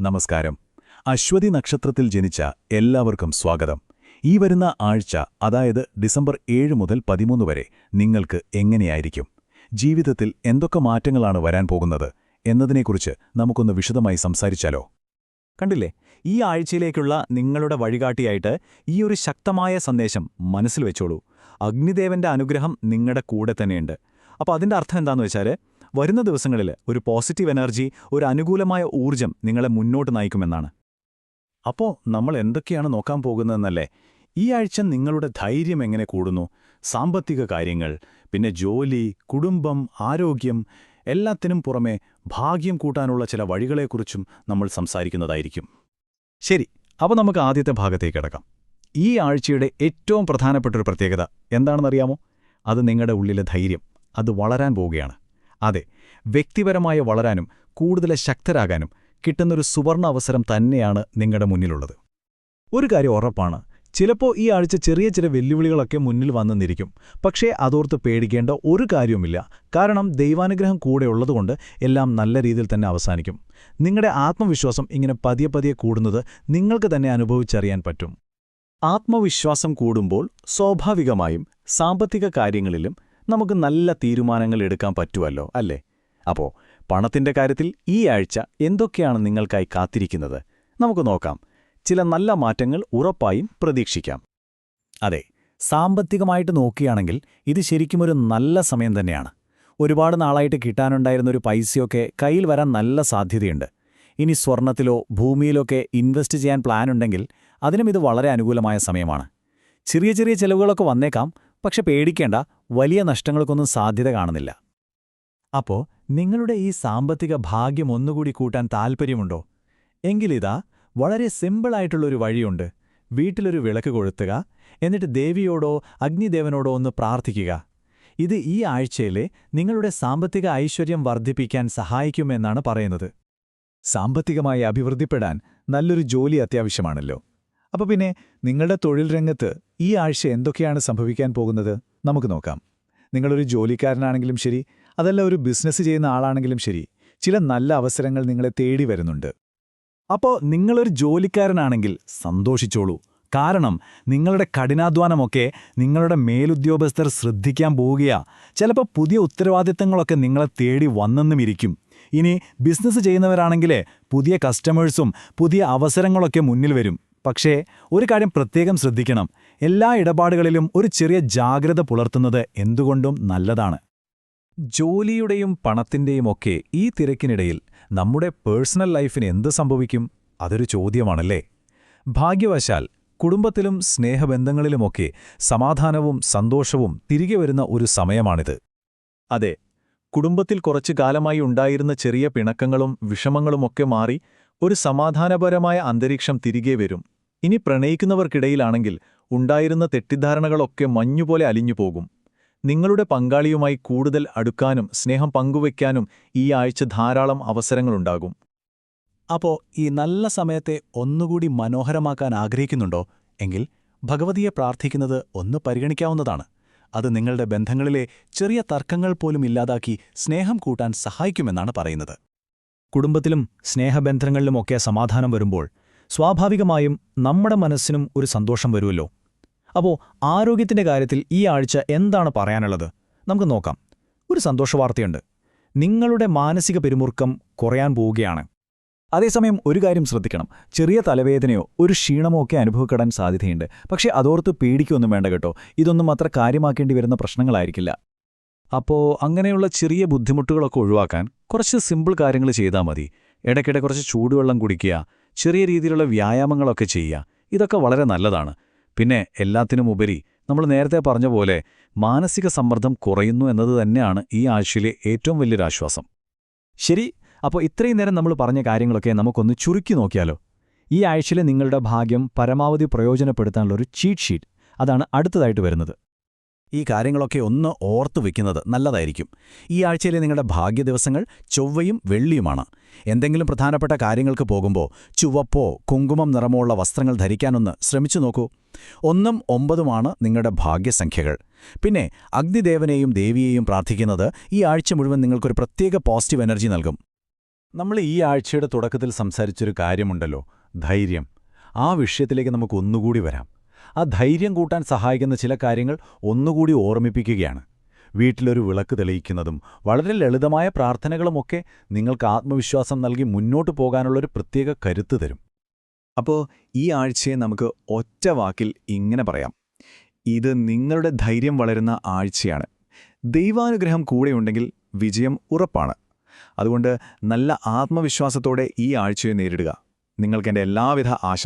നമസ്കാരം. അശ്വതി നക്ഷത്രത്തിൽ ജനിച്ച എല്ലാവർക്കും സ്വാഗതം. ഈ വരുന്ന ആഴ്ച അതായത് ഡിസംബർ ഏഴ് മുതൽ പതിമൂന്ന് വരെ നിങ്ങൾക്ക് എങ്ങനെയായിരിക്കും? ജീവിതത്തിൽ എന്തൊക്കെ മാറ്റങ്ങളാണ് വരാൻ പോകുന്നത്? എന്നതിനെക്കുറിച്ച് നമുക്കൊന്ന് വിശദമായി സംസാരിച്ചാലോ? കണ്ടില്ലേ? ഈ ആഴ്ചയിലേക്കുള്ള നിങ്ങളുടെ വഴികാട്ടിയായിട്ട് ഈ ഒരു ശക്തമായ സന്ദേശം മനസ്സിൽ വെച്ചോളൂ. അഗ്നിദേവന്റെ അനുഗ്രഹം നിങ്ങളുടെ കൂടെ തന്നെയുണ്ട്. അപ്പോൾ അതിന്റെ അർത്ഥം എന്താണെന്ന് വെച്ചാൽ വരുന്ന ദിവസങ്ങളിൽ ഒരു പോസിറ്റീവ് എനർജി ഒരു അനുകൂലമായ ഊർജം നിങ്ങളെ മുന്നോട്ട് നയിക്കുമെന്നാണ്. അപ്പോ നമ്മൾ എന്തൊക്കെയാണ് നോക്കാൻ പോകുന്നതെന്നല്ലേ? ഈ ആഴ്ച നിങ്ങളുടെ ധൈര്യം എങ്ങനെ കൂടുന്നു? സാമ്പത്തിക കാര്യങ്ങൾ പിന്നെ ജോലി കുടുംബം ആരോഗ്യം എല്ലാത്തിനും പുറമെ ഭാഗ്യം കൂട്ടാനുള്ള ചില വഴികളെക്കുറിച്ചും നമ്മൾ സംസാരിക്കുന്നതായിരിക്കും. ശരി അപ്പോൾ നമുക്ക് ആദ്യത്തെ ഭാഗത്തേക്ക് കിടക്കാം. ഈ ആഴ്ചയുടെ ഏറ്റവും പ്രധാനപ്പെട്ട ഒരു പ്രത്യേകത എന്താണെന്നറിയാമോ? അത് നിങ്ങളുടെ ഉള്ളിലെ ധൈര്യം. അത് വളരാൻ പോവുകയാണ്. അതെ വ്യക്തിപരമായ വളരാനും കൂടുതൽ ശക്തരാകാനും കിട്ടുന്നൊരു സുവർണ അവസരം തന്നെയാണ് നിങ്ങളുടെ മുന്നിലുള്ളത്. ഒരു കാര്യം ഉറപ്പാണ് ചിലപ്പോൾ ഈ ആഴ്ച ചെറിയ ചില വെല്ലുവിളികളൊക്കെ മുന്നിൽ വന്നെന്നിരിക്കും പക്ഷേ അതോർത്ത് പേടിക്കേണ്ട ഒരു കാര്യവുമില്ല കാരണം ദൈവാനുഗ്രഹം കൂടെ ഉള്ളതുകൊണ്ട് എല്ലാം നല്ല രീതിയിൽ തന്നെ അവസാനിക്കും. നിങ്ങളുടെ ആത്മവിശ്വാസം ഇങ്ങനെ പതിയെ പതിയെ കൂടുന്നത് നിങ്ങൾക്ക് തന്നെ അനുഭവിച്ചറിയാൻ പറ്റും. ആത്മവിശ്വാസം കൂടുമ്പോൾ സ്വാഭാവികമായും സാമ്പത്തിക കാര്യങ്ങളിലും നമുക്ക് നല്ല തീരുമാനങ്ങൾ എടുക്കാൻ പറ്റുമല്ലോ അല്ലേ? അപ്പോ പണത്തിന്റെ കാര്യത്തിൽ ഈ ആഴ്ച എന്തൊക്കെയാണ് നിങ്ങൾക്കായി കാത്തിരിക്കുന്നത്? നമുക്ക് നോക്കാം. ചില നല്ല മാറ്റങ്ങൾ ഉറപ്പായും പ്രതീക്ഷിക്കാം. അതെ സാമ്പത്തികമായിട്ട് നോക്കുകയാണെങ്കിൽ ഇത് ശരിക്കും ഒരു നല്ല സമയം തന്നെയാണ്. ഒരുപാട് നാളായിട്ട് കിട്ടാനുണ്ടായിരുന്ന ഒരു പൈസയൊക്കെ കയ്യിൽ വരാൻ നല്ല സാധ്യതയുണ്ട്. ഇനി സ്വർണത്തിലോ ഭൂമിയിലൊക്കെ ഇൻവെസ്റ്റ് ചെയ്യാൻ പ്ലാനുണ്ടെങ്കിൽ അതിനും ഇത് വളരെ അനുകൂലമായ സമയമാണ്. ചെറിയ ചെറിയ ചെലവുകളൊക്കെ വന്നേക്കാം പക്ഷെ പേടിക്കേണ്ട വലിയ നഷ്ടങ്ങൾക്കൊന്നും സാധ്യത കാണുന്നില്ല. അപ്പോ നിങ്ങളുടെ ഈ സാമ്പത്തിക ഭാഗ്യം ഒന്നുകൂടി കൂട്ടാൻ താൽപ്പര്യമുണ്ടോ? എങ്കിലിതാ വളരെ സിമ്പിളായിട്ടുള്ളൊരു വഴിയുണ്ട്. വീട്ടിലൊരു വിളക്ക് കൊഴുത്തുക എന്നിട്ട് ദേവിയോടോ അഗ്നിദേവനോടോ ഒന്ന് പ്രാർത്ഥിക്കുക. ഇത് ഈ ആഴ്ചയിലെ നിങ്ങളുടെ സാമ്പത്തിക ഐശ്വര്യം വർദ്ധിപ്പിക്കാൻ സഹായിക്കുമെന്നാണ് പറയുന്നത്. സാമ്പത്തികമായി അഭിവൃദ്ധിപ്പെടാൻ നല്ലൊരു ജോലി അത്യാവശ്യമാണല്ലോ. അപ്പൊ പിന്നെ നിങ്ങളുടെ തൊഴിൽ രംഗത്ത് ഈ ആഴ്ച എന്തൊക്കെയാണ് സംഭവിക്കാൻ പോകുന്നത്? നമുക്ക് നോക്കാം. നിങ്ങളൊരു ജോലിക്കാരനാണെങ്കിലും ശരി അതല്ല ഒരു ബിസിനസ് ചെയ്യുന്ന ആളാണെങ്കിലും ശരി ചില നല്ല അവസരങ്ങൾ നിങ്ങളെ തേടി വരുന്നുണ്ട്. അപ്പോ നിങ്ങളൊരു ജോലിക്കാരനാണെങ്കിൽ സന്തോഷിച്ചോളൂ. കാരണം നിങ്ങളുടെ കഠിനാധ്വാനമൊക്കെ നിങ്ങളുടെ മേലുദ്യോഗസ്ഥർ ശ്രദ്ധിക്കാൻ പോവുകയാ. ചിലപ്പോൾ പുതിയ ഉത്തരവാദിത്തങ്ങളൊക്കെ നിങ്ങളെ തേടി വന്നെന്നുമിരിക്കും ഇനി ബിസിനസ് ചെയ്യുന്നവരാണെങ്കിൽ പുതിയ കസ്റ്റമേഴ്സും പുതിയ അവസരങ്ങളൊക്കെ മുന്നിൽ വരും. പക്ഷേ ഒരു കാര്യം പ്രത്യേകം ശ്രദ്ധിക്കണം. എല്ലാ ഇടപാടുകളിലും ഒരു ചെറിയ ജാഗ്രത പുലർത്തുന്നത് എന്തുകൊണ്ടും നല്ലതാണ്. ജോലിയുടെയും പണത്തിന്റെയും ഒക്കെ ഈ തിരക്കിനിടയിൽ നമ്മുടെ പേഴ്സണൽ ലൈഫിന് എന്ത് സംഭവിക്കും? അതൊരു ചോദ്യമാണല്ലേ? ഭാഗ്യവശാൽ കുടുംബത്തിലും സ്നേഹബന്ധങ്ങളിലുമൊക്കെ സമാധാനവും സന്തോഷവും തിരികെ വരുന്ന ഒരു സമയമാണിത്. അതെ കുടുംബത്തിൽ കുറച്ചു കാലമായി ഉണ്ടായിരുന്ന ചെറിയ പിണക്കങ്ങളും വിഷമങ്ങളുമൊക്കെ മാറി ഒരു സമാധാനപരമായ അന്തരീക്ഷം തിരികെ വരും. ഇനി പ്രണയിക്കുന്നവർക്കിടയിലാണെങ്കിൽ ഉണ്ടായിരുന്ന തെറ്റിദ്ധാരണകളൊക്കെ മഞ്ഞുപോലെ അലിഞ്ഞുപോകും. നിങ്ങളുടെ പങ്കാളിയുമായി കൂടുതൽ അടുക്കാനും സ്നേഹം പങ്കുവയ്ക്കാനും ഈ ആഴ്ച ധാരാളം അവസരങ്ങളുണ്ടാകും. അപ്പോ ഈ നല്ല സമയത്തെ ഒന്നുകൂടി മനോഹരമാക്കാൻ ആഗ്രഹിക്കുന്നുണ്ടോ? എങ്കിൽ ഭഗവതിയെ പ്രാർത്ഥിക്കുന്നത് ഒന്ന് പരിഗണിക്കാവുന്നതാണ്. അത് നിങ്ങളുടെ ബന്ധങ്ങളിലെ ചെറിയ തർക്കങ്ങൾ പോലും ഇല്ലാതാക്കി സ്നേഹം കൂട്ടാൻ സഹായിക്കുമെന്നാണ് പറയുന്നത്. കുടുംബത്തിലും സ്നേഹബന്ധങ്ങളിലുമൊക്കെ സമാധാനം വരുമ്പോൾ സ്വാഭാവികമായും നമ്മുടെ മനസ്സിനും ഒരു സന്തോഷം വരുമല്ലോ. അപ്പോ ആരോഗ്യത്തിന്റെ കാര്യത്തിൽ ഈ ആഴ്ച എന്താണ് പറയാനുള്ളത്? നമുക്ക് നോക്കാം. ഒരു സന്തോഷവാർത്തയുണ്ട്. നിങ്ങളുടെ മാനസിക പിരിമുറുക്കം കുറയാൻ പോവുകയാണ്. അതേസമയം ഒരു കാര്യം ശ്രദ്ധിക്കണം. ചെറിയ തലവേദനയോ ഒരു ക്ഷീണമോ ഒക്കെ അനുഭവപ്പെടാൻ സാധ്യതയുണ്ട്. പക്ഷേ അതോർത്ത് പേടിക്കൊന്നും വേണ്ട കേട്ടോ. ഇതൊന്നും അത്ര കാര്യമാക്കേണ്ടി വരുന്ന പ്രശ്നങ്ങളായിരിക്കില്ല. അപ്പോ അങ്ങനെയുള്ള ചെറിയ ബുദ്ധിമുട്ടുകളൊക്കെ ഒഴിവാക്കാൻ കുറച്ച് സിമ്പിൾ കാര്യങ്ങൾ ചെയ്താൽ മതി. ഇടയ്ക്കിടെ കുറച്ച് ചൂടുവെള്ളം കുടിക്കുക ചെറിയ രീതിയിലുള്ള വ്യായാമങ്ങളൊക്കെ ചെയ്യുക. ഇതൊക്കെ വളരെ നല്ലതാണ്. പിന്നെ എല്ലാത്തിനും ഉപരി നമ്മൾ നേരത്തെ പറഞ്ഞ പോലെ മാനസിക സമ്മർദ്ദം കുറയുന്നു എന്നത് തന്നെയാണ് ഈ ആഴ്ചയിലെ ഏറ്റവും വലിയൊരാശ്വാസം ശരി അപ്പോൾ ഇത്രയും നേരം നമ്മൾ പറഞ്ഞ കാര്യങ്ങളൊക്കെ നമുക്കൊന്ന് ചുരുക്കി നോക്കിയാലോ? ഈ ആഴ്ചയിലെ നിങ്ങളുടെ ഭാഗ്യം പരമാവധി പ്രയോജനപ്പെടുത്താനുള്ള ഒരു ചീറ്റ് ഷീറ്റ്. അതാണ് അടുത്തതായിട്ട് വരുന്നത്. ഈ കാര്യങ്ങളൊക്കെ ഒന്ന് ഓർത്തു വയ്ക്കുന്നത് നല്ലതായിരിക്കും. ഈ ആഴ്ചയിലെ നിങ്ങളുടെ ഭാഗ്യ ദിവസങ്ങൾ ചൊവ്വയും വെള്ളിയുമാണ്. എന്തെങ്കിലും പ്രധാനപ്പെട്ട കാര്യങ്ങൾക്ക് പോകുമ്പോൾ ചുവപ്പോ കുങ്കുമം നിറമോ ഉള്ള വസ്ത്രങ്ങൾ ധരിക്കാനൊന്ന് ശ്രമിച്ചു നോക്കൂ. ഒന്നും ഒമ്പതുമാണ് നിങ്ങളുടെ ഭാഗ്യസംഖ്യകൾ. പിന്നെ അഗ്നിദേവനെയും ദേവിയെയും പ്രാർത്ഥിക്കുന്നത് ഈ ആഴ്ച മുഴുവൻ നിങ്ങൾക്കൊരു പ്രത്യേക പോസിറ്റീവ് എനർജി നൽകും. നമ്മൾ ഈ ആഴ്ചയുടെ തുടക്കത്തിൽ സംസാരിച്ചൊരു കാര്യമുണ്ടല്ലോ ധൈര്യം. ആ വിഷയത്തിലേക്ക് നമുക്ക് ഒന്നുകൂടി വരാം. ആ ധൈര്യം കൂട്ടാൻ സഹായിക്കുന്ന ചില കാര്യങ്ങൾ ഒന്നുകൂടി ഓർമ്മിപ്പിക്കുകയാണ്. വീട്ടിലൊരു വിളക്ക് തെളിയിക്കുന്നതും വളരെ ലളിതമായ പ്രാർത്ഥനകളുമൊക്കെ നിങ്ങൾക്ക് ആത്മവിശ്വാസം നൽകി മുന്നോട്ടു പോകാനുള്ളൊരു പ്രത്യേക കരുത്ത് തരും. അപ്പോൾ ഈ ആഴ്ചയെ നമുക്ക് ഒറ്റ വാക്കിൽ ഇങ്ങനെ പറയാം. ഇത് നിങ്ങളുടെ ധൈര്യം വളരുന്ന ആഴ്ചയാണ്. ദൈവാനുഗ്രഹം കൂടെയുണ്ടെങ്കിൽ വിജയം ഉറപ്പാണ്. അതുകൊണ്ട് നല്ല ആത്മവിശ്വാസത്തോടെ ഈ ആഴ്ചയെ നേരിടുക. നിങ്ങൾക്കെന്റെ എല്ലാവിധ ആശംസ